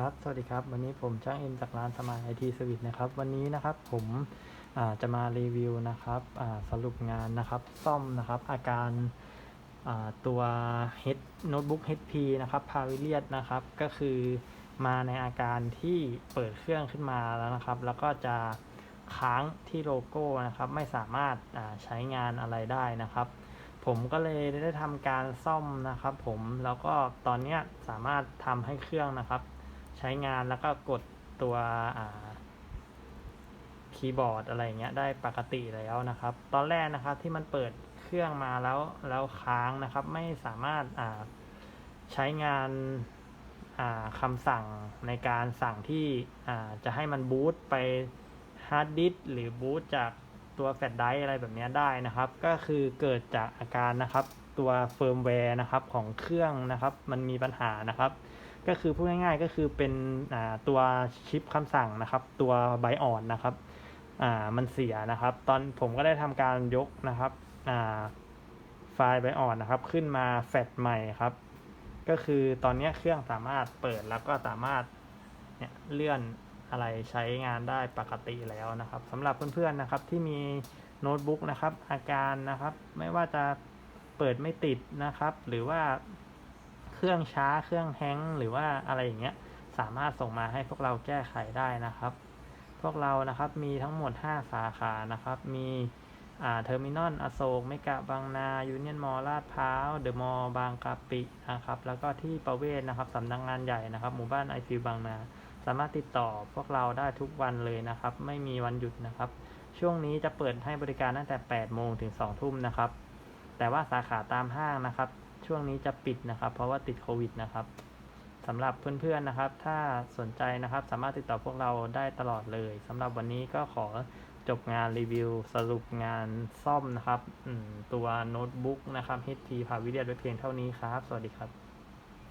ครับ สวัสดีครับ วันนี้ผมช่างเอ็มจากร้านสมายไอทีสวิตนะครับ วันนี้นะครับผมจะมารีวิวนะครับสรุปงานนะครับ ซ่อมนะครับ อาการตัว H Notebook HP นะครับ p a v i l i o n นะครับ ก็คือมาในอาการที่เปิดเครื่องขึ้นมาแล้วนะครับ แล้วก็จะค้างที่โลโก้นะครับ ไม่สามารถใช้งานอะไรได้นะครับ ผมก็เลยได้ทำการซ่อมนะครับ ผม แล้วก็ตอนนี้สามารถทำให้เครื่องนะครับ ใช้งานแล้วก็กดตัวคีย์บอร์ดอะไรอย่างเงี้ยได้ปกติแล้วนะครับ ตอนแรกนะครับที่มันเปิดเครื่องมาแล้วแล้วค้างนะครับ ไม่สามารถใช้งานาคำสั่งในการสั่งที่จะให้มันบูตไปฮาร์ดดิสก์หรือบูตจากตัวแฟลชไดรฟ์อะไรแบบเนี้ยได้นะครับ ก็คือเกิดจากอาการนะครับ ตัวเฟิร์มแวร์นะครับของเครื่องนะครับ มันมีปัญหานะครับ ก็คือพูดง่ายๆก็คือเป็นตัวชิปคำสั่งนะครับ ตัวไบออนนะครับมันเสียนะครับ ตอนผมก็ได้ทำการยกนะครับไฟล์ไบออนนะครับ ขึ้นมาแฟลชใหม่ครับ ก็คือตอนนี้เครื่องสามารถเปิดแล้วก็สามารถเนี่ยเลื่อนอะไรใช้งานได้ปกติแล้วนะครับสำหรับเพื่อนๆนะครับที่มีโน้ตบุ๊กนะครับ อาการนะครับ ไม่ว่าจะ เปิดไม่ติดนะครับ หรือว่าเครื่องช้าเครื่องแฮงหรือว่าอะไรอย่างเงี้ยสามารถส่งมาให้พวกเราแก้ไขได้นะครับ พวกเรานะครับมีทั้งหมด 5 สาขานะครับ มีอ่าเทอร์มินอลอโศกเมกะบางนายูเนียนมอลลาดพร้าวเดอะมอลบางกะปินะครับ แล้วก็ที่ประเวศนะครับสำนักงานใหญ่นะครับ หมู่บ้านไอฟิวบางนา สามารถติดต่อพวกเราได้ทุกวันเลยนะครับ ไม่มีวันหยุดนะครับ ช่วงนี้จะเปิดให้บริการตั้งแต่ 8 โมงถึง 2 ทุ่มนะครับ แต่ว่าสาขาตามห้างนะครับ ช่วงนี้จะปิดนะครับ เพราะว่าติดโควิดนะครับสำหรับเพื่อนๆนะครับ ถ้าสนใจนะครับ สามารถติดต่อพวกเราได้ตลอดเลยสำหรับวันนี้ก็ขอจบงานรีวิว สรุปงานซ่อมนะครับตัวโน้ตบุ๊กนะครับ HP Pavilion ไว้เพียงเท่านี้ครับ สวัสดีครับ